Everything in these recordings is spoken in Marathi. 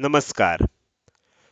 नमस्कार.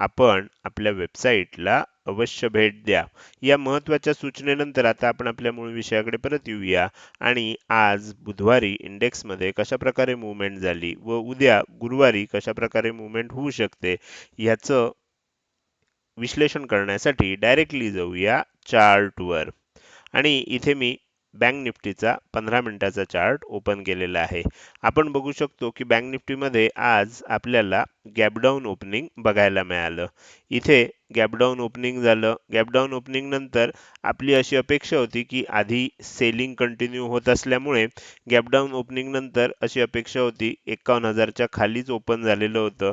आपण आपल्या वेबसाईटला अवश्य भेट द्या. या महत्त्वाच्या सूचनेनंतर आता आपण आपल्या मूळ विषयाकडे परत येऊया. आणि आज बुधवारी इंडेक्समध्ये कशाप्रकारे मुवमेंट झाली व उद्या गुरुवारी कशाप्रकारे मुवमेंट होऊ शकते याचं विश्लेषण करण्यासाठी डायरेक्टली जाऊया चार्टवर आणि इथे मी बँक निफ्टीचा पंधरा मिनिटाचा चार्ट ओपन केलेला आहे. आपण बघू शकतो की बँक निफ्टीमध्ये आज आपल्याला गॅपडाऊन ओपनिंग बघायला मिळालं. इथे गॅपडाऊन ओपनिंग झालं. गॅपडाऊन ओपनिंग नंतर आपली अशी अपेक्षा होती की आधी सेलिंग कंटिन्यू होत असल्यामुळे गॅपडाऊन ओपनिंग नंतर अशी अपेक्षा होती. एकावन्न हजारच्या खालीच ओपन झालेलं होतं.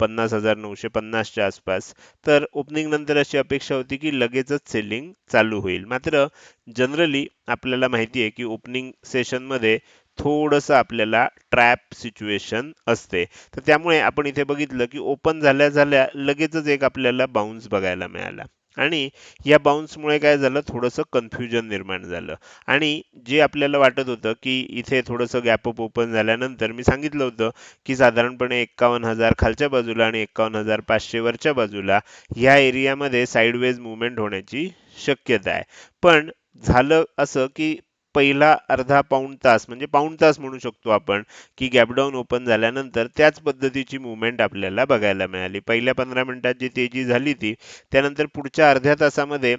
पन्नास हजार नऊशे पन्नासच्या आसपास. तर ओपनिंग नंतर अशी अपेक्षा होती की लगेचच सेलिंग चालू होईल. मात्र जनरली आपल्याला माहिती आहे की ओपनिंग सेशनमध्ये थोडंसं आपल्याला ट्रॅप सिच्युएशन असते. तर त्यामुळे आपण इथे बघितलं की ओपन झाल्या झाल्या लगेचच एक आपल्याला बाउन्स बघायला मिळाला. आणि या बाउन्समुळे काय झालं? थोडंसं कन्फ्युजन निर्माण झालं. आणि जे आपल्याला वाटत होतं की इथे थोडंसं गॅपअप ओपन झाल्यानंतर मी सांगितलं होतं की साधारणपणे एक्कावन्न हजार खालच्या बाजूला आणि एक्कावन्न हजार पाचशे वरच्या बाजूला ह्या एरियामध्ये साईडवेज मुवमेंट होण्याची शक्यता आहे. पण झालं असं की पहिला अर्धा पाऊण तास म्हणजे पाऊण तास म्हणू शकतो आपण की गॅपडाऊन ओपन झाल्यानंतर त्याच पद्धतीची मुवमेंट आपल्याला बघायला मिळाली. पहिल्या पंधरा मिनिटात जी तेजी झाली ती त्यानंतर पुढच्या अर्ध्या तासामध्ये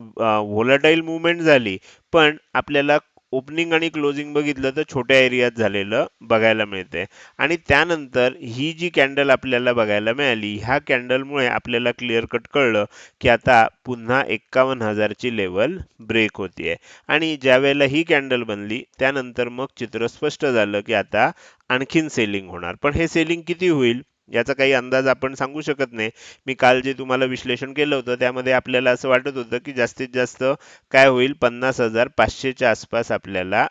व्होलाटाईल मुवमेंट झाली. पण आपल्याला ओपनिंग आणि क्लोजिंग बघितलं तर छोट्या एरियात झालेलं बघायला मिळते. आणि त्यानंतर ही जी कॅन्डल आपल्याला बघायला मिळाली ह्या कॅन्डलमुळे आपल्याला क्लिअर कट कळलं की आता पुन्हा एक्कावन्न हजारची लेवल ब्रेक होतीये. आणि ज्यावेळेला ही कॅन्डल बनली त्यानंतर मग चित्र स्पष्ट झालं की आता आणखीन सेलिंग होणार. पण हे सेलिंग किती होईल? याचा काही अंदाज आपण सांगू शकत नाही. मी काल जे तुम्हाला विश्लेषण केलं होतं त्यामध्ये आपल्याला असं वाटत होतं की जास्तीत जास्त काय होईल पन्नास हजार पाचशेच्या आसपास आपल्याला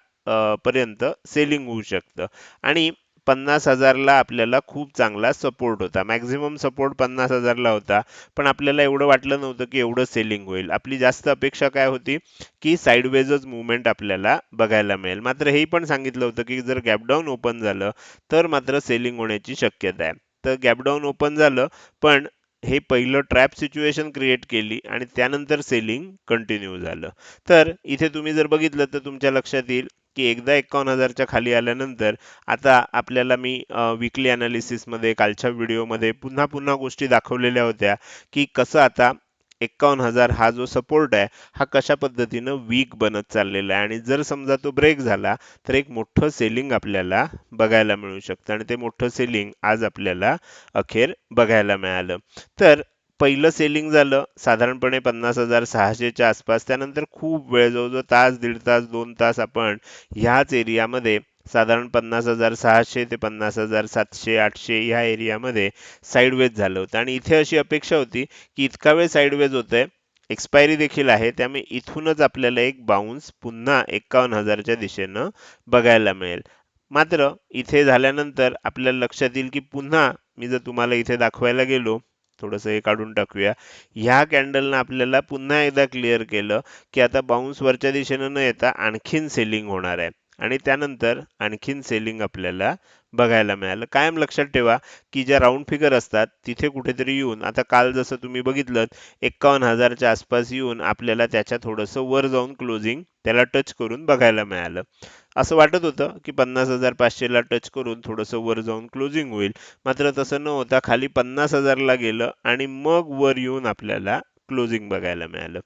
पर्यंत सेलिंग होऊ शकतं. आणि पन्नास हजारला आपल्याला खूप चांगला सपोर्ट होता. मॅक्झिमम सपोर्ट पन्नास हजारला होता. पण आपल्याला एवढं वाटलं नव्हतं की एवढं सेलिंग होईल. आपली जास्त अपेक्षा काय होती? की साईडवेजच मुवमेंट आपल्याला बघायला मिळेल. मात्र हेही पण सांगितलं होतं की जर गॅपडाऊन ओपन झालं तर मात्र सेलिंग होण्याची शक्यता आहे. तर गॅपडाऊन ओपन झालं पण हे पहिलं ट्रॅप सिच्युएशन क्रिएट केली आणि त्यानंतर सेलिंग कंटिन्यू झालं. तर इथे तुम्ही जर बघितलं तर तुमच्या लक्षात येईल की एकदा एकावन्न हजारच्या खाली आल्यानंतर आता आपल्याला मी विकली अनालिसिसमध्ये कालच्या व्हिडिओमध्ये पुन्हा पुन्हा गोष्टी दाखवलेल्या होत्या की कसं आता एक्कावन्न हजार हा जो सपोर्ट आहे हा कशा पद्धतीनं वीक बनत चाललेला आहे? आणि जर समजा तो ब्रेक झाला तर एक मोठं सेलिंग आपल्याला बघायला मिळू शकतं. आणि ते मोठं सेलिंग आज आपल्याला अखेर बघायला मिळालं. तर पहिलं सेलिंग झालं साधारणपणे पन्नास हजार सहाशेच्या आसपास. त्यानंतर खूप वेळ जवळजवळ तास दीड तास दोन तास आपण ह्याच एरियामध्ये साधारण पन्नास हजार सहाशे ते पन्नास हजार सातशे आठशे ह्या एरियामध्ये साईडवेज झालं होतं. आणि इथे अशी अपेक्षा होती की इतका वेळ साईडवेज होतंय एक्सपायरी देखील आहे त्यामुळे इथूनच आपल्याला एक बाउन्स पुन्हा एक्कावन्न हजारच्या दिशेनं बघायला मिळेल. मात्र इथे झाल्यानंतर आपल्याला लक्षात येईल की पुन्हा मी जर तुम्हाला इथे दाखवायला गेलो थोडंसं हे काढून टाकूया ह्या कॅन्डलनं आपल्याला पुन्हा एकदा क्लिअर केलं की आता बाउन्स वरच्या दिशेनं न येता आणखीन सेलिंग होणार आहे. आणि त्यानंतर आणखीन सेलिंग आपल्याला बघायला मिळालं. कायम लक्षात ठेवा की ज्या राऊंड फिगर असतात तिथे कुठेतरी येऊन आता काल जसं तुम्ही बघितलं एक्कावन्न हजारच्या आसपास येऊन आपल्याला त्याच्या थोडंसं वर जाऊन क्लोजिंग त्याला टच करून बघायला मिळालं. असं वाटत होतं की पन्नास हजार पाचशेला टच करून थोडंसं वर जाऊन क्लोजिंग होईल. मात्र तसं न होता खाली पन्नास हजारला गेलं आणि मग वर येऊन आपल्याला क्लोजिंग बघायला मिळालं.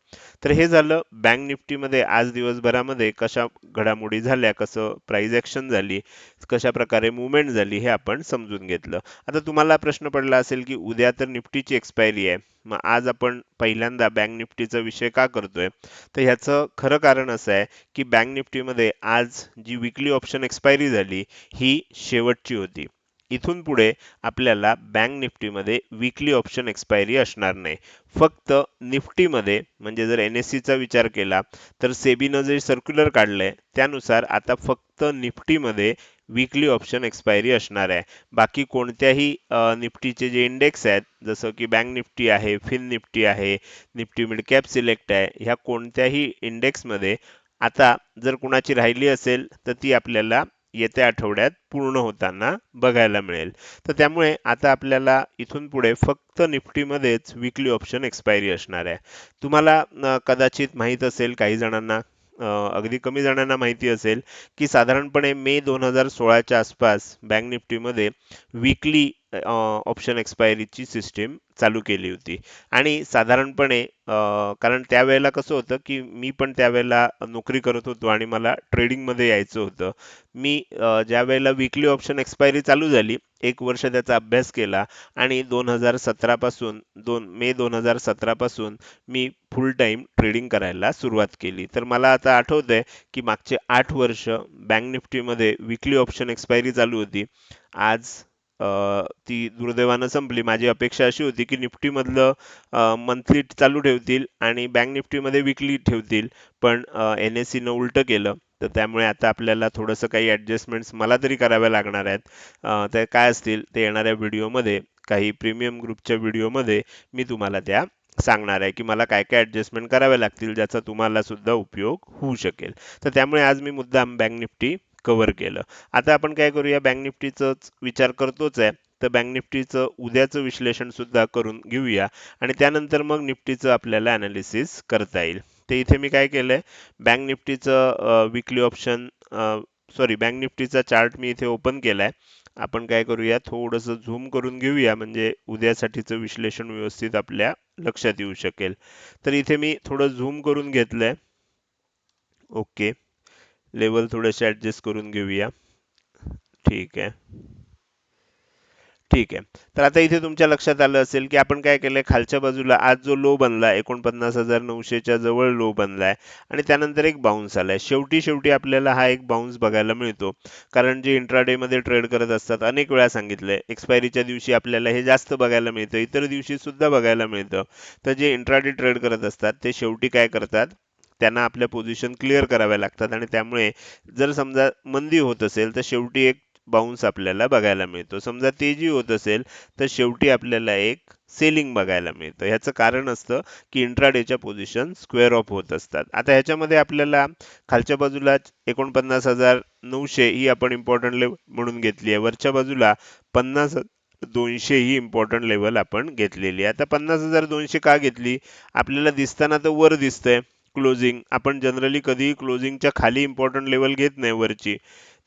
तर हे झालं बँक निफ्टीमध्ये आज दिवसभरामध्ये कशा घडामोडी झाल्या कसं प्राइस ॲक्शन झाली कशा प्रकारे मुवमेंट झाली हे आपण समजून घेतलं. आता तुम्हाला प्रश्न पडला असेल की उद्या तर निफ्टीची एक्सपायरी आहे. मग आज आपण पहिल्यांदा बँक निफ्टीचा विषय का करतोय? तर ह्याचं खरं कारण असं आहे की बँक निफ्टीमध्ये आज जी विकली ऑप्शन एक्सपायरी झाली ही शेवटची होती. इथून पुढे आपल्याला बँक निफ्टीमध्ये विकली ऑप्शन एक्सपायरी असणार नाही. फक्त निफ्टीमध्ये म्हणजे जर एन एस सीचा विचार केला तर सेबीनं जे सर्क्युलर काढलंय त्यानुसार आता फक्त निफ्टीमध्ये विकली ऑप्शन एक्सपायरी असणार आहे. बाकी कोणत्याही निफ्टीचे जे इंडेक्स आहेत जसं की बँक निफ्टी आहे फिन निफ्टी आहे निफ्टी मिड कॅप सिलेक्ट आहे ह्या कोणत्याही इंडेक्समध्ये आता जर कुणाची राहिली असेल तर ती आपल्याला येत्या आठवड्यात पूर्ण होताना बघायला मिळेल. तर त्यामुळे आता आपल्याला इथून पुढे फक्त निफ्टीमध्येच विकली ऑप्शन एक्सपायरी असणार आहे. तुम्हाला कदाचित माहीत असेल काही जणांना अगदी कमी जणांना माहिती असेल की साधारणपणे मे दोन हजार सोळाच्या आसपास बँक निफ्टीमध्ये विकली ऑप्शन एक्सपायरीची सिस्टीम चालू केली होती. आणि साधारणपणे कारण त्यावेळेला कसं होतं की मी पण त्यावेळेला नोकरी करत होतो आणि मला ट्रेडिंगमध्ये यायचं होतं. मी ज्या वेळेला विकली ऑप्शन एक्सपायरी चालू झाली एक वर्ष त्याचा अभ्यास केला आणि दोन हजार सतरापासून दोन मे दोन हजार सतरापासून मी फुल टाईम ट्रेडिंग करायला सुरुवात केली. तर मला आता आठवतंय की मागचे आठ वर्ष बँक निफ्टीमध्ये विकली ऑप्शन एक्सपायरी चालू होती. आज ती दुर्दैवानं संपली. माझी अपेक्षा अशी होती की निफ्टीमधलं मंथली चालू ठेवतील आणि बँक निफ्टीमध्ये विकली ठेवतील. पण एन एस सीनं उलटं केलं. तर त्यामुळे आता आपल्याला थोडंसं काही ॲडजस्टमेंट्स मला तरी कराव्या लागणार आहेत. ते काय असतील ते येणाऱ्या व्हिडिओमध्ये काही प्रीमियम ग्रुपच्या व्हिडिओमध्ये मी तुम्हाला त्या सांगणार आहे की मला काय काय ॲडजस्टमेंट कराव्या लागतील ज्याचा तुम्हाला सुद्धा उपयोग होऊ शकेल. तर त्यामुळे आज मी मुद्दाम बँक निफ्टी कव्हर केलं. आता आपण काय करूया बँक निफ्टीचाच विचार करतोच आहे. तर बँक निफ्टीचं उद्याचं विश्लेषण सुद्धा करून घेऊया. आणि त्यानंतर मग निफ्टीचं आपल्याला अनालिसिस करता येईल. ते इथे मी काय केलंय बँक निफ्टीचं विकली ऑप्शन सॉरी बँक निफ्टीचा चार्ट मी इथे ओपन केलाय. आपण काय करूया थोडंसं झूम करून घेऊया म्हणजे उद्यासाठीचं विश्लेषण व्यवस्थित आपल्या लक्षात येऊ शकेल. तर इथे मी थोडं झूम करून घेतलंय. ओके. लेवल थोडेसे ॲडजस्ट करून घेऊया. ठीक आहे. ठीक आहे. तर आता इथे तुमच्या लक्षात आलं असेल की आपण काय केलंय? खालच्या बाजूला आज जो लो बनला एकोणपन्नास हजार नऊशेच्या जवळ लो बनला आहे आणि त्यानंतर एक बाउन्स आलाय. शेवटी शेवटी आपल्याला हा एक बाउन्स बघायला मिळतो. कारण जे इंट्राडे मध्ये ट्रेड करत असतात अनेक वेळा सांगितलंय एक्सपायरीच्या दिवशी आपल्याला हे जास्त बघायला मिळतं इतर दिवशी सुद्धा बघायला मिळतं. तर जे इंट्राडे ट्रेड करत असतात ते शेवटी काय करतात? त्यांना आपल्या पोझिशन क्लिअर कराव्या लागतात. आणि त्यामुळे जर समजा मंदी होत असेल तर शेवटी एक बाउन्स आपल्याला बघायला मिळतो. समजा तेजी होत असेल तर शेवटी आपल्याला एक सेलिंग बघायला मिळतं. ह्याचं कारण असतं की इंट्राडेच्या पोझिशन स्क्वेअर ऑफ होत असतात. आता ह्याच्यामध्ये आपल्याला खालच्या बाजूला एकोणपन्नास हजार नऊशे ही आपण इम्पॉर्टंट लेवल म्हणून घेतली आहे. वरच्या बाजूला पन्नास दोनशे ही इम्पॉर्टंट लेवल आपण घेतलेली आहे. आता पन्नास हजार दोनशे का घेतली? आपल्याला दिसताना तर वर दिसतंय. क्लोजिंग आपण जनरली कधीही क्लोजिंगच्या खाली इम्पॉर्टंट लेवल घेत नाही वरची.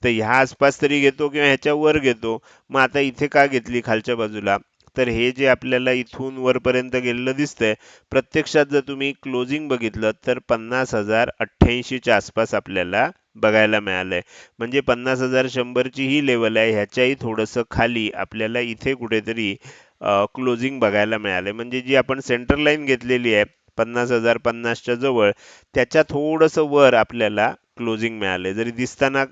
तर ह्या आसपास तरी घेतो किंवा ह्याच्या वर घेतो. मग आता इथे का घेतली खालच्या बाजूला? तर हे जे आपल्याला इथून वरपर्यंत गेलेलं दिसतंय प्रत्यक्षात जर तुम्ही क्लोजिंग बघितलं तर पन्नास हजार अठ्ठ्याऐंशीच्या आसपास आपल्याला बघायला मिळालंय. म्हणजे पन्नास हजार शंभरची ही लेवल आहे ह्याच्याही थोडंसं खाली आपल्याला इथे कुठेतरी क्लोजिंग बघायला मिळालंय. म्हणजे जी आपण सेंटर लाईन घेतलेली आहे पन्नास हजार पन्नासच्या जवळ त्याच्या थोडंसं वर आपल्याला क्लोजिंग मिळाले जरी दिसताना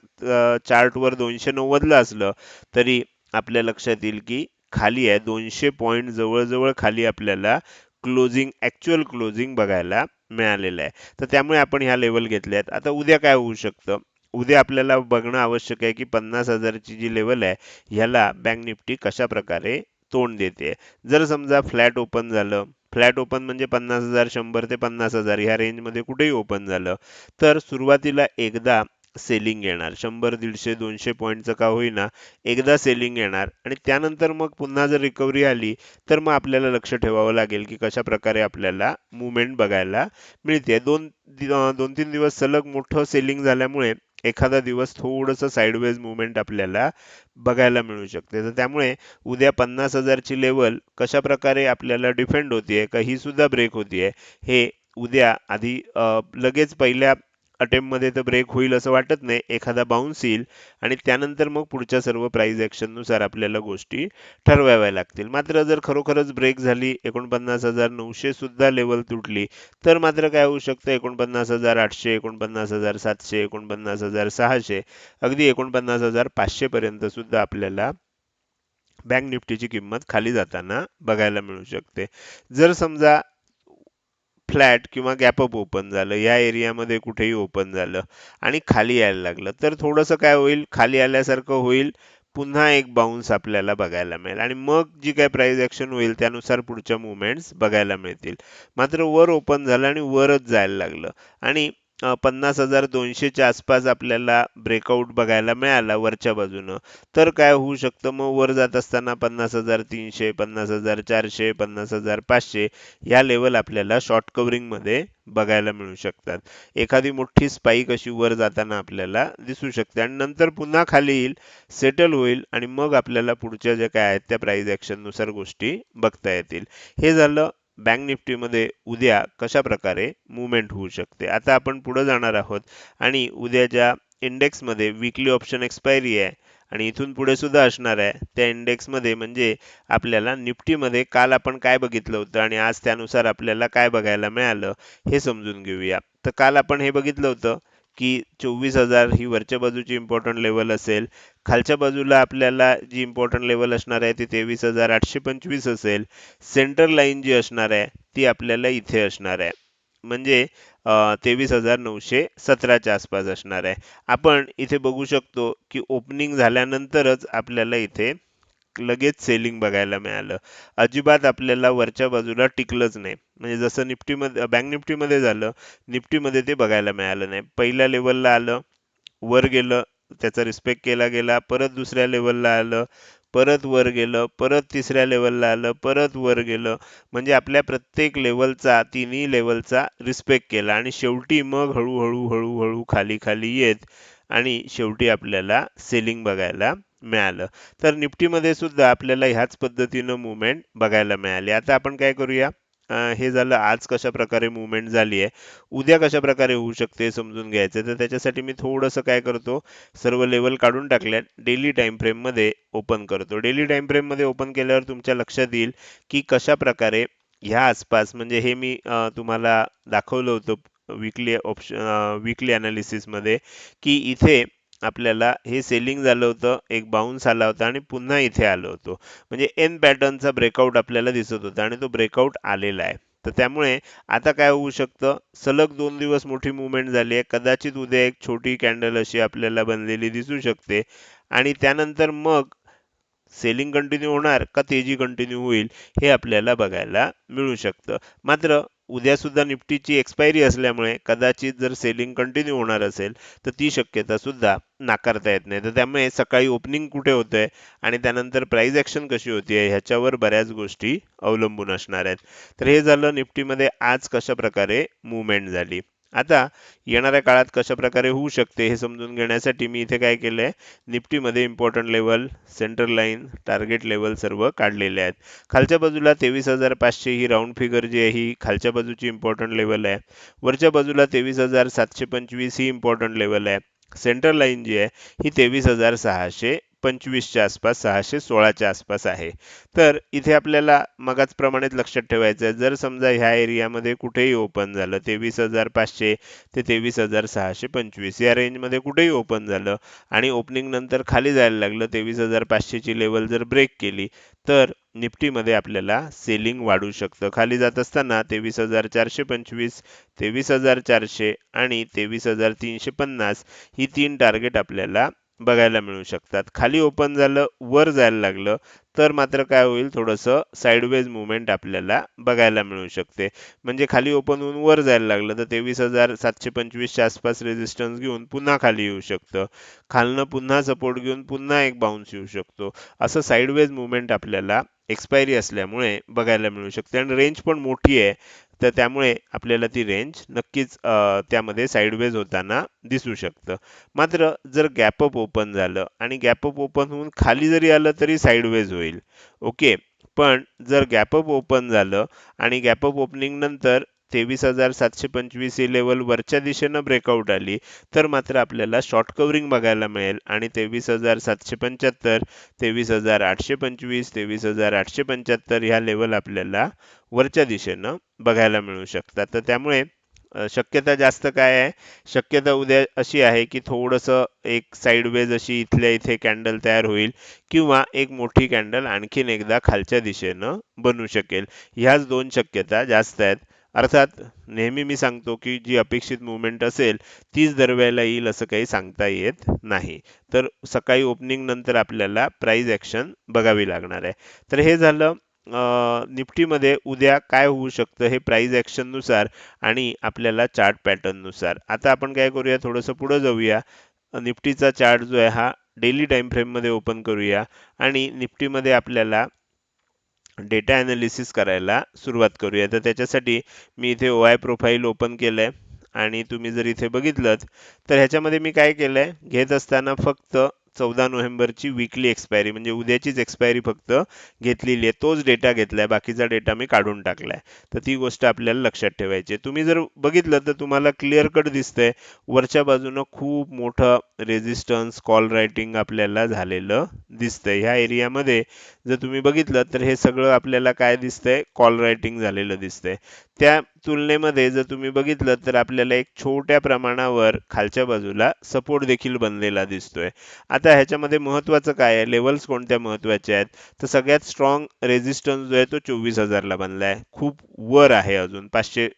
चार्टवर दोनशे नव्वदला असलं तरी आपल्या लक्षात येईल की खाली आहे. दोनशे पॉईंट जवळजवळ खाली आपल्याला क्लोजिंग ॲक्च्युअल क्लोजिंग बघायला मिळालेलं आहे. तर त्यामुळे आपण ह्या लेवल घेतल्या आहेत. आता उद्या काय होऊ शकतं? उद्या आपल्याला बघणं आवश्यक आहे की पन्नास हजारची जी लेवल आहे ह्याला बँक निफ्टी कशा प्रकारे तोंड देते? जर समजा फ्लॅट ओपन झालं फ्लॅट ओपन म्हणजे पन्नास हजार शंभर ते पन्नास हजार ह्या रेंजमध्ये कुठेही ओपन झालं तर सुरुवातीला एकदा सेलिंग येणार. शंभर दीडशे दोनशे पॉईंटचं का होईना एकदा सेलिंग येणार आणि त्यानंतर मग पुन्हा जर रिकव्हरी आली तर मग आपल्याला लक्ष ठेवावं लागेल की कशा प्रकारे आपल्याला मुवमेंट बघायला मिळते. दोन दोन तीन दिवस सलग मोठं सेलिंग झाल्यामुळे एखादा दिवस थोडंसं साईडवेज मुवमेंट आपल्याला बघायला मिळू शकते. तर त्यामुळे उद्या पन्नास हजारची लेवल कशा प्रकारे आपल्याला डिफेंड होतीये का ही सुद्धा ब्रेक होतीये हे उद्या आधी लगेच पहिल्या अटेम्पमध्ये तर ब्रेक होईल असं वाटत नाही. एखादा बाउन्स येईल आणि त्यानंतर मग पुढच्या सर्व प्राईज ॲक्शननुसार आपल्याला गोष्टी ठरवाव्या लागतील. मात्र जर खरोखरच ब्रेक झाली एकोणपन्नास हजार नऊशे सुद्धा लेवल तुटली तर मात्र काय होऊ शकतं? एकोणपन्नास हजार आठशे एकोणपन्नास हजार सातशे एकोणपन्नास हजार सहाशे अगदी एकोणपन्नास हजार पाचशेपर्यंत सुद्धा आपल्याला बँक निफ्टीची किंमत खाली जाताना बघायला मिळू शकते. जर समजा फ्लॅट किंवा गॅप अप ओपन झालं या एरियामध्ये कुठेही ओपन झालं आणि खाली यायला लागलं तर थोडंसं काय होईल खाली आल्यासारखं होईल पुन्हा एक बाउन्स आपल्याला बघायला मिळेल आणि मग जी काय प्राइस ॲक्शन होईल त्यानुसार पुढच्या मुवमेंट्स बघायला मिळतील. मात्र वर ओपन झालं आणि वरच जायला लागलं आणि पन्नास हजार दोनशेच्या आसपास आपल्याला ब्रेकआउट बघायला मिळाला वरच्या बाजूनं. तर काय होऊ शकतं? मग वर जात असताना पन्नास हजार तीनशे पन्नास हजार चारशे पन्नास हजार पाचशे या लेवल आपल्याला शॉर्ट कव्हरिंगमध्ये बघायला मिळू शकतात. एखादी मोठी स्पाईक अशी वर जाताना आपल्याला दिसू शकते. आणि नंतर पुन्हा खाली येईल सेटल होईल आणि मग आपल्याला पुढच्या ज्या काय आहेत त्या प्राईज ऍक्शननुसार गोष्टी बघता येतील. हे झालं बँक निफ्टीमध्ये उद्या कशा प्रकारे मुवमेंट होऊ शकते? आता आपण पुढे जाणार आहोत आणि उद्याच्या इंडेक्समध्ये विकली ऑप्शन एक्सपायरी आहे आणि इथून पुढे सुद्धा असणार आहे त्या इंडेक्समध्ये म्हणजे आपल्याला निफ्टीमध्ये काल आपण काय बघितलं होतं आणि आज त्यानुसार आपल्याला काय बघायला मिळालं हे समजून घेऊया. तर काल आपण हे बघितलं होतं की चोवीस हजार ही वरच्या बाजूची इम्पॉर्टंट लेवल असेल. खालच्या बाजूला आपल्याला जी इम्पॉर्टंट लेवल असणार आहे ती तेवीस हजार आठशे पंचवीस असेल. सेंटर लाईन जी असणार आहे ती आपल्याला इथे असणार आहे. म्हणजे तेवीस हजार नऊशे सतराच्या आसपास असणार आहे. आपण इथे बघू शकतो की ओपनिंग झाल्यानंतरच आपल्याला इथे लगेच सेलिंग बघायला मिळालं. अजिबात आपल्याला वरच्या बाजूला टिकलंच नाही. म्हणजे जसं निफ्टीमध्ये बँक निफ्टीमध्ये झालं निफ्टीमध्ये ते बघायला मिळालं नाही. पहिल्या लेवलला आलं वर गेलं त्याचा रिस्पेक्ट केला गेला परत दुसऱ्या लेवलला आलं परत वर गेलं परत तिसऱ्या लेवलला आलं परत वर गेलं. म्हणजे आपल्या प्रत्येक लेवलचा तिन्ही लेवलचा रिस्पेक्ट केला. आणि शेवटी मग हळूहळू हळूहळू खाली खाली येत आणि शेवटी आपल्याला सेलिंग बघायला मिळालं. तर निफ्टीमध्ये सुद्धा आपल्याला ह्याच पद्धतीनं मुवमेंट बघायला मिळाली. आता आपण काय करूया? हे झालं आज कशा प्रकारे मुवमेंट झाली आहे? उद्या कशा प्रकारे होऊ शकते समजून घ्यायचं. तर त्याच्यासाठी मी थोडंसं काय करतो? सर्व लेवल काढून टाकल्या डेली टाइम फ्रेममध्ये ओपन करतो. डेली टाइम फ्रेममध्ये ओपन केल्यावर तुमच्या लक्षात येईल की कशा प्रकारे ह्या आसपास म्हणजे हे मी तुम्हाला दाखवलं होतं विकली ऑप्शन विकली ॲनालिसिसमध्ये की इथे आपल्याला हे सेलिंग झालं होतं एक बाउन्स आला होता आणि पुन्हा इथे आलं होतं. म्हणजे एन पॅटर्नचा ब्रेकआउट आपल्याला दिसत होता आणि तो ब्रेकआउट आलेला आहे. तर त्यामुळे आता काय होऊ शकतं? सलग दोन दिवस मोठी मुवमेंट झाली आहे. कदाचित उद्या एक छोटी कॅन्डल अशी आपल्याला बनलेली दिसू शकते. आणि त्यानंतर मग सेलिंग कंटिन्यू होणार का तेजी कंटिन्यू होईल हे आपल्याला बघायला मिळू शकतं. मात्र उद्या सुद्धा निफ्टीची एक्सपायरी असल्यामुळे कदाचित जर सेलिंग कंटिन्यू होणार असेल तर ती शक्यता सुद्धा नाकारता येत नाही. तर त्यामुळे सकाळी ओपनिंग कुठे होतंय आणि त्यानंतर प्राईज ॲक्शन कशी होतीये ह्याच्यावर बऱ्याच गोष्टी अवलंबून असणार आहेत. तर हे झालं निफ्टीमध्ये आज कशा प्रकारे मुवमेंट झाली. आता येणाऱ्या काळात कशा प्रकारे होऊ शकते हे समजून घेण्यासाठी मी इथे काय केलं आहे निफ्टीमध्ये important level centre line target level सर्व काढलेले आहेत. खालच्या बाजूला तेवीस हजार पाचशे ही राऊंड फिगर जी आहे ही खालच्या बाजूची इम्पॉर्टंट लेवल आहे. वरच्या बाजूला तेवीस हजार सातशे पंचवीस ही इम्पॉर्टंट लेवल आहे. सेंटर लाईन जी आहे ही तेवीस हजार सहाशे पंचवीसच्या आसपास सहाशे सोळाच्या आसपास आहे. तर इथे आपल्याला मगाच प्रमाणेच लक्षात ठेवायचं आहे. जर समजा ह्या एरियामध्ये कुठेही ओपन झालं तेवीस हजार पाचशे ते तेवीस हजार सहाशे पंचवीस या रेंजमध्ये कुठेही ओपन झालं आणि ओपनिंग नंतर खाली जायला लागलं तेवीस हजार पाचशेची लेवल जर ब्रेक केली तर निफ्टीमध्ये आपल्याला सेलिंग वाढू शकतं. खाली जात असताना तेवीस हजार चारशे पंचवीस तेवीस हजार चारशे आणि तेवीस हजार तीनशे पन्नास ही तीन टार्गेट आपल्याला बघायला मिळू शकतात. खाली ओपन झालं वर जायला लागलं तर मात्र काय होईल थोडंसं साईडवेज मुवमेंट आपल्याला बघायला मिळू शकते. म्हणजे खाली ओपन होऊन वर जायला लागलं तर तेवीस हजार सातशे पंचवीसच्या आसपास रेजिस्टन्स घेऊन पुन्हा खाली येऊ शकतं. खालनं पुन्हा सपोर्ट घेऊन पुन्हा एक बाउन्स येऊ शकतो. असं साईडवेज मुवमेंट आपल्याला एक्सपायरी असल्यामुळे बघायला मिळू शकते. आणि रेंज पण मोठी आहे. तर त्यामुळे आपल्याला ती रेंज नक्कीच त्यामध्ये साईडवेज होताना दिसू शकतं. मात्र जर गॅपअप ओपन झालं आणि गॅपअप ओपन होऊन खाली जरी आलं तरी साईडवेज होईल. ओके पण जर गॅपअप ओपन झालं आणि गॅपअप ओपनिंगनंतर ओपनिंग नंतर तेवीस हजार सातशे पंचवीस ही लेवल वरच्या दिशेनं ब्रेकआउट आली तर मात्र आपल्याला शॉर्ट कव्हरिंग बघायला मिळेल. आणि तेवीस हजार सातशे पंच्याहत्तर तेवीस हजार आठशे पंचवीस तेवीस हजार आठशे पंच्याहत्तर ह्या लेवल आपल्याला वरच्या दिशेनं बघायला मिळू शकतात. तर त्यामुळे शक्यता जास्त काय आहे? शक्यता उद्या अशी आहे की थोडंसं एक साईडवेज अशी इथल्या इथे कॅन्डल तयार होईल किंवा एक मोठी कॅन्डल आणखीन एकदा खालच्या दिशेनं बनू शकेल. ह्याच दोन शक्यता जास्त आहेत. अर्थात नेहमी मी सांगतो की जी अपेक्षित मुवमेंट असेल तीच दरवेळेला येईल असं काही सांगता येत नाही. तर सकाळी ओपनिंग नंतर आपल्याला प्राईज ॲक्शन बघावी लागणार आहे. तर हे झालं निफ्टीमध्ये उद्या काय होऊ शकतं हे प्राईज ॲक्शननुसार आणि आपल्याला चार्ट पॅटर्ननुसार आता आपण काय करूया थोडंसं पुढं जाऊया. निफ्टीचा चार्ट जो आहे हा डेली टाईम फ्रेममध्ये ओपन करूया आणि निफ्टीमध्ये आपल्याला डेटा ॲनालिसिस करायला सुरुवात करूया. तर त्याच्यासाठी मी इथे ओ आय प्रोफाईल ओपन केलं आहे आणि तुम्ही जर इथे बघितलं तर ह्याच्यामध्ये मी काय केलं आहे घेत असताना फक्त चौदा नोव्हेंबरची विकली एक्सपायरी म्हणजे उद्याचीच एक्सपायरी फक्त घेतलेली आहे. तोच डेटा घेतलाय. बाकीचा डेटा मी काढून टाकलाय. तर ती गोष्ट आपल्याला लक्षात ठेवायची आहे. तुम्ही जर बघितलं तर तुम्हाला क्लिअर कट दिसतंय. वरच्या बाजूनं खूप मोठं रेझिस्टन्स कॉल रायटिंग आपल्याला झालेलं दिसतंय. ह्या एरियामध्ये जर तुम्ही बघितलं तर हे सगळं आपल्याला काय दिसतंय? कॉल रायटिंग झालेलं दिसतंय. त्या तुलनेमध्ये जर तुम्ही बघितलं तर आपल्याला एक छोट्या प्रमाणावर खालच्या बाजूला सपोर्ट देखील बनलेला दिसतोय. आता ह्याच्यामध्ये महत्वाचं काय आहे? लेवल्स कोणत्या महत्त्वाच्या आहेत? तर सगळ्यात स्ट्रॉंग रेझिस्टन्स जो आहे तो चोवीस हजारला बनला आहे खूप वर आहे अजून. पाचशे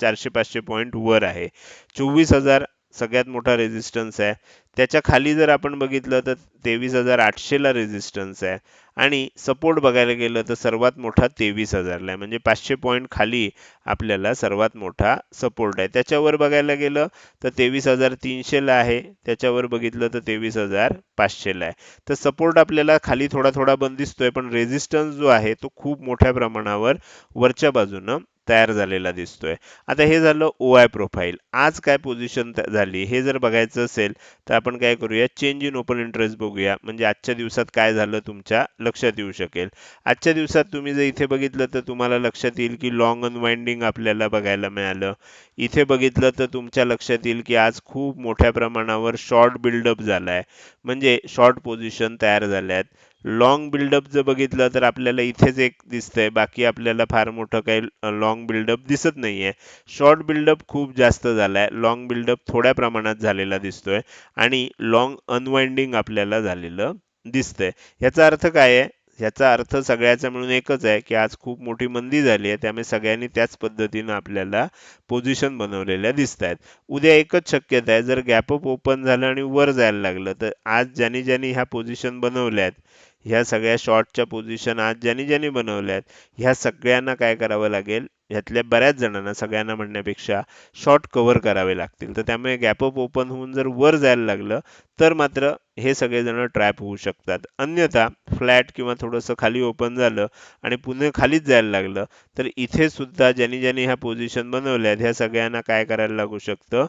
चारशे पाचशे पॉईंट वर आहे. चोवीस हजार सगळ्यात मोठा रेझिस्टन्स आहे. त्याच्याखाली जर आपण बघितलं तर तेवीस हजार आठशेला रेझिस्टन्स आहे. आणि सपोर्ट बघायला गेलं तर सर्वात मोठा तेवीस हजारला आहे. म्हणजे पाचशे पॉईंट खाली आपल्याला सर्वात मोठा सपोर्ट आहे. त्याच्यावर बघायला गेलं तर तेवीस हजार तीनशेला आहे. त्याच्यावर बघितलं तर तेवीस हजार पाचशेला आहे. तर सपोर्ट आपल्याला खाली थोडा थोडा बंद दिसतोय. पण रेझिस्टन्स जो आहे तो खूप मोठ्या प्रमाणावर वरच्या बाजूनं तयार झालेला दिसतोय. आता हे झालं ओ आय प्रोफाईल आज काय पोझिशन झाली? हे जर बघायचं असेल तर आपण काय करूया? चेंज इन ओपन इंटरेस्ट बघूया. म्हणजे आजच्या दिवसात काय झालं तुमच्या लक्षात येऊ शकेल. आजच्या दिवसात तुम्ही जर इथे बघितलं तर तुम्हाला लक्षात येईल की लॉंग अनवाइंडिंग आपल्याला बघायला मिळालं. इथे बघितलं तर तुमच्या लक्षात येईल की आज खूप मोठ्या प्रमाणावर शॉर्ट बिल्डअप झालाय. म्हणजे शॉर्ट पोझिशन तयार झाल्यात. लॉंग बिल्डअप जर बघितलं तर आपल्याला इथेच एक दिसतंय. बाकी आपल्याला फार मोठं काही लॉंग बिल्डअप दिसत नाहीये. शॉर्ट बिल्डअप खूप जास्त झालाय. लॉंग बिल्डअप थोड्या प्रमाणात झालेला दिसतोय. आणि लॉंग अनवाइंडिंग आपल्याला झालेलं दिसतंय. याचा अर्थ काय आहे? ह्याचा अर्थ सगळ्याचा मिळून एकच आहे की आज खूप मोठी मंदी झाली आहे त्यामुळे सगळ्यांनी त्याच पद्धतीनं आपल्याला पोझिशन बनवलेल्या दिसत आहेत उद्या एकच शक्यता आहे जर गॅपअप ओपन झालं आणि वर जायला लागलं तर आज ज्यांनी ज्यांनी ह्या पोझिशन बनवल्या आहेत ह्या सगळ्या शॉर्टच्या पोझिशन आज ज्यांनी ज्यांनी बनवल्या आहेत ह्या सगळ्यांना काय करावं लागेल? ह्यातल्या बऱ्याच जणांना सगळ्यांना म्हणण्यापेक्षा शॉर्ट कव्हर करावे लागतील. तर त्यामुळे गॅपअप ओपन होऊन जर वर जायला लागलं तर मात्र हे सगळेजण ट्रॅप होऊ शकतात. अन्यथा फ्लॅट किंवा थोडंसं खाली ओपन झालं आणि पुन्हा खालीच जायला लागलं तर इथे सुद्धा ज्यांनी ज्यांनी ह्या पोझिशन बनवल्यात ह्या सगळ्यांना काय करायला लागू शकतं?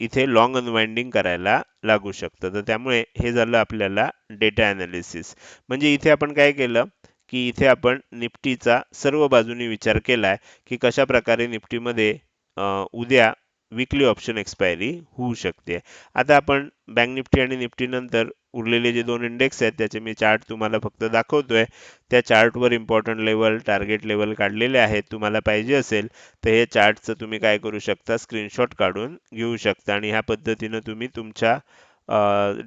इथे लॉंग अनवाइंडिंग करायला लागू शकतं. तर त्यामुळे हे झालं आपल्याला डेटा ॲनालिसिस म्हणजे इथे आपण काय केलं? की इथे आपण निफ्टीचा सर्व बाजूनी विचार केला आहे की कशा प्रकारे निफ्टीमध्ये उद्या विकली ऑप्शन एक्सपायरी होऊ शकते. आता आपण बँक निफ्टी आणि निफ्टी नंतर उरलेले जे दोन इंडेक्स आहेत त्याचे मी चार्ट तुम्हाला फक्त दाखवतोय. त्या चार्टवर इम्पॉर्टंट लेवल टार्गेट लेवल काढलेले आहेत. तुम्हाला पाहिजे असेल तर हे चार्टचं तुम्ही काय करू शकता? स्क्रीनशॉट काढून घेऊ शकता. आणि ह्या पद्धतीनं तुम्ही तुमच्या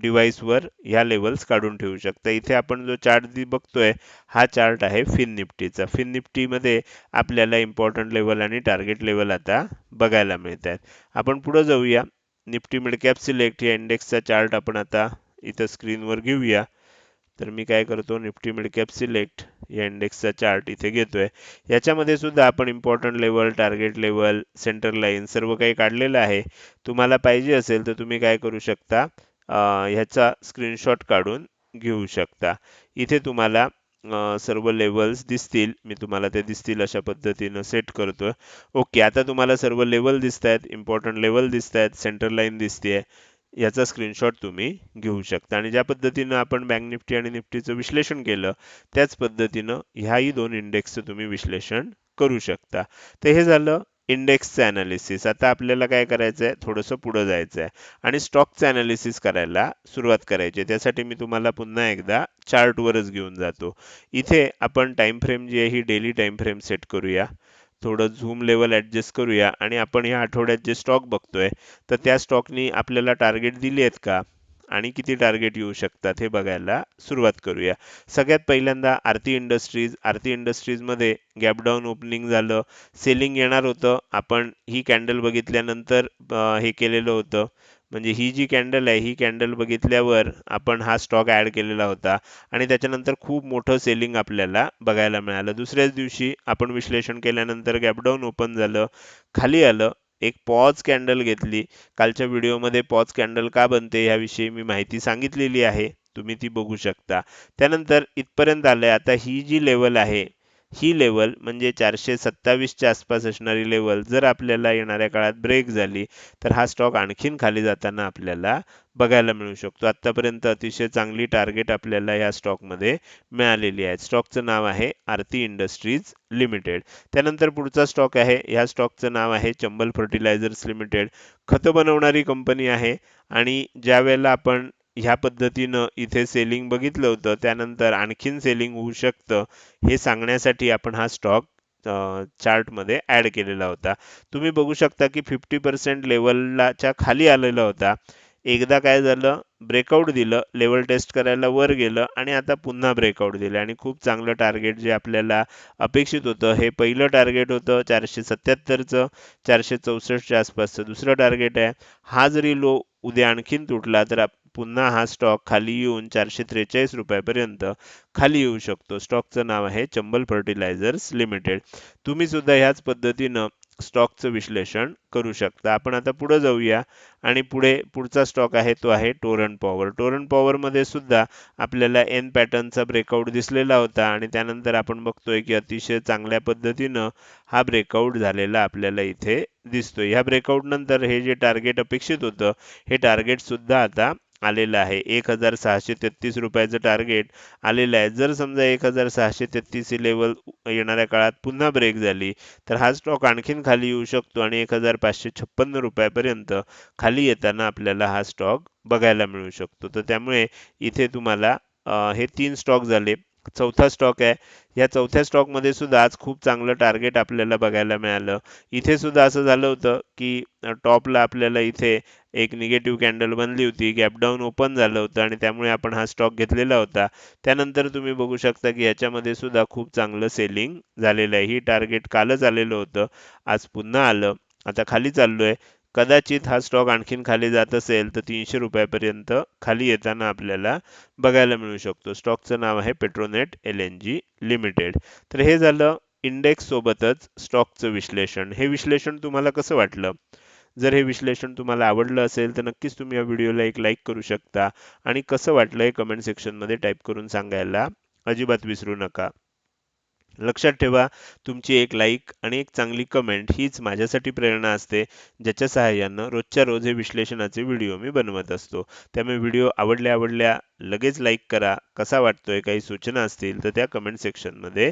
डिव्हाइसवर ह्या लेवल्स काढून ठेवू शकता. इथे आपण जो चार्ट बघतोय हा चार्ट आहे फिन निफ्टीचा. फिन निफ्टीमध्ये आपल्याला इम्पॉर्टंट लेवल आणि टार्गेट लेवल आता बघायला मिळत आहेत आपण पुढे जाऊया. निफ्टी मिडकॅप सिलेक्ट या इंडेक्सचा चार्ट आपण आता इथं स्क्रीनवर घेऊया. तर मी काय करतो निफ्टी मिडकॅप सिलेक्ट या इंडेक्सचा चार्ट इथे घेतोय. याच्यामध्ये सुद्धा आपण important level target level centre line सर्व काही काढलेलं आहे. तुम्हाला पाहिजे असेल तर तुम्ही काय करू शकता ह्याचा स्क्रीनशॉट काढून घेऊ शकता. इथे तुम्हाला सर्व लेवल्स दिसतील. मी तुम्हाला ते दिसतील अशा पद्धतीनं सेट करतो ओके आता तुम्हाला सर्व लेवल दिसत आहेत इम्पॉर्टंट लेवल दिसत आहेत सेंटर लाईन दिसते याचा स्क्रीनशॉट तुम्ही घेऊ शकता. आणि ज्या पद्धतीनं आपण बँक निफ्टी आणि निफ्टीचं विश्लेषण केलं त्याच पद्धतीनं ह्याही दोन इंडेक्सचं तुम्ही विश्लेषण करू शकता. तर हे झालं इंडेक्सचं ॲनालिसिस आता आपल्याला काय करायचं आहे थोडंसं पुढं जायचं आहे आणि स्टॉकचं ॲनालिसिस करायला सुरुवात करायची. आहे त्यासाठी मी तुम्हाला पुन्हा एकदा चार्टवरच घेऊन जातो. इथे आपण टाईम फ्रेम जी आहे ही डेली टाईम फ्रेम सेट करूया. थोडं झूम लेवल ॲडजस्ट करूया. आणि आपण या आठवड्यात जे स्टॉक बघतोय तर त्या स्टॉकनी आपल्याला टार्गेट दिली आहेत का? आणि किती टार्गेट येऊ शकतात हे बघायला सुरुवात करूया. सगळ्यात पहिल्यांदा आरती इंडस्ट्रीज आरती इंडस्ट्रीजमध्ये गॅपडाऊन ओपनिंग झालं. सेलिंग येणार होतं. आपण ही कॅन्डल बघितल्यानंतर हे केलेलं होतं. म्हणजे ही जी कॅन्डल आहे ही कॅन्डल बघितल्यावर आपण हा स्टॉक ॲड केलेला होता. आणि त्याच्यानंतर खूप मोठं सेलिंग आपल्याला बघायला मिळालं. दुसऱ्याच दिवशी आपण विश्लेषण केल्यानंतर गॅपडाऊन ओपन झालं. खाली आलं. एक पॉज कॅन्डल घेतली. कालच्या व्हिडिओमध्ये पॉज कॅन्डल का बनते याविषयी मी माहिती सांगितलेली आहे. तुम्ही ती बघू शकता. त्यानंतर इथपर्यंत आलंय. आता ही जी लेवल आहे ही लेवल म्हणजे चारशे सत्तावीसच्या आसपास असणारी लेवल जर आपल्याला येणाऱ्या काळात ब्रेक झाली तर हा स्टॉक आणखीन खाली जाताना आपल्याला बघायला मिळू शकतो. आत्तापर्यंत अतिशय चांगली टार्गेट आपल्याला या स्टॉकमध्ये मिळालेली आहे. स्टॉकचं नाव आहे आरती इंडस्ट्रीज लिमिटेड त्यानंतर पुढचा स्टॉक आहे. ह्या स्टॉकचं नाव आहे चंबल फर्टिलायझर्स लिमिटेड खतं बनवणारी कंपनी आहे आणि ज्या वेळेला आपण ह्या पद्धतीनं इथे सेलिंग बघितलं होतं. त्यानंतर आणखीन सेलिंग होऊ शकतं. हे सांगण्यासाठी आपण हा स्टॉक चार्टमध्ये ॲड केलेला होता. तुम्ही बघू शकता की फिफ्टी पर्सेंट लेवलच्या खाली आलेला होता. एकदा काय झालं ब्रेकआउट दिलं लेवल टेस्ट करायला वर गेलं आणि आता पुन्हा ब्रेकआउट दिलं. आणि खूप चांगलं टार्गेट जे आपल्याला अपेक्षित होतं हे पहिलं टार्गेट होतं चारशे सत्याहत्तरचं चारशे चौसष्टच्या आसपासचं दुसरं टार्गेट आहे. हा जरी लो उद्या आणखीन तुटला तर पुन्हा हा स्टॉक खाली येऊन चारशे त्रेचाळीस रुपयापर्यंत खाली येऊ शकतो. स्टॉकचं नाव आहे चंबल फर्टिलायझर्स लिमिटेड तुम्ही सुद्धा ह्याच पद्धतीनं स्टॉकचं विश्लेषण करू शकता. आपण आता पुढे जाऊया आणि पुढे पुढचा स्टॉक आहे तो आहे टोरन पॉवर टोरन पॉवरमध्ये सुद्धा आपल्याला एन पॅटर्नचा ब्रेकआउट दिसलेला होता आणि त्यानंतर आपण बघतोय की अतिशय चांगल्या पद्धतीनं हा ब्रेकआउट झालेला आपल्याला इथे दिसतोय. ह्या ब्रेकआउटनंतर हे जे टार्गेट अपेक्षित होतं हे टार्गेटसुद्धा आता आलेलं आहे. एक हजार सहाशे तेहतीस रुपयाचं टार्गेट आलेलं आहे. जर समजा एक हजार सहाशे तेहतीस ही लेवल येणाऱ्या काळात पुन्हा ब्रेक झाली तर हा स्टॉक आणखीन खाली येऊ शकतो आणि एक हजार पाचशे छप्पन्न रुपयापर्यंत खाली येताना आपल्याला हा स्टॉक बघायला मिळू शकतो. तर त्यामुळे इथे तुम्हाला हे तीन स्टॉक झाले. चौथा स्टॉक आहे. या चौथ्या स्टॉकमध्ये सुद्धा आज खूप चांगलं टार्गेट आपल्याला बघायला मिळालं. इथे सुद्धा असं झालं होतं की टॉपला आपल्याला इथे एक निगेटिव्ह कॅन्डल बनली होती गॅपडाऊन ओपन झालं होतं आणि त्यामुळे आपण हा स्टॉक घेतलेला होता. त्यानंतर तुम्ही बघू शकता की याच्यामध्ये सुद्धा खूप चांगलं सेलिंग झालेलं आहे. ही टार्गेट कालच आलेलं होतं. आज पुन्हा आलं. आता खाली चाललोय. कदाचित हा स्टॉक आणखीन खाली जात असेल तर तीनशे रुपयापर्यंत खाली येताना आपल्याला बघायला मिळू शकतो. स्टॉकचं नाव आहे Petronet L N G limited तर हे झालं इंडेक्स सोबतच स्टॉकचं विश्लेषण. हे विश्लेषण तुम्हाला कसं वाटलं? जर हे विश्लेषण तुम्हाला आवडलं असेल तर नक्कीच तुम्ही या व्हिडिओला एक लाईक करू शकता. आणि कसं वाटलं हे कमेंट सेक्शनमध्ये टाईप करून सांगायला अजिबात विसरू नका. लक्षात ठेवा तुमची एक लाईक आणि एक चांगली कमेंट हीच माझ्यासाठी प्रेरणा असते ज्याच्या सहाय्यानं रोजच्या रोज हे विश्लेषणाचे व्हिडिओ मी बनवत असतो. त्यामुळे व्हिडिओ आवडल्या आवडल्या लगेच लाईक करा. कसा वाटतोय काही सूचना असतील तर त्या कमेंट सेक्शनमध्ये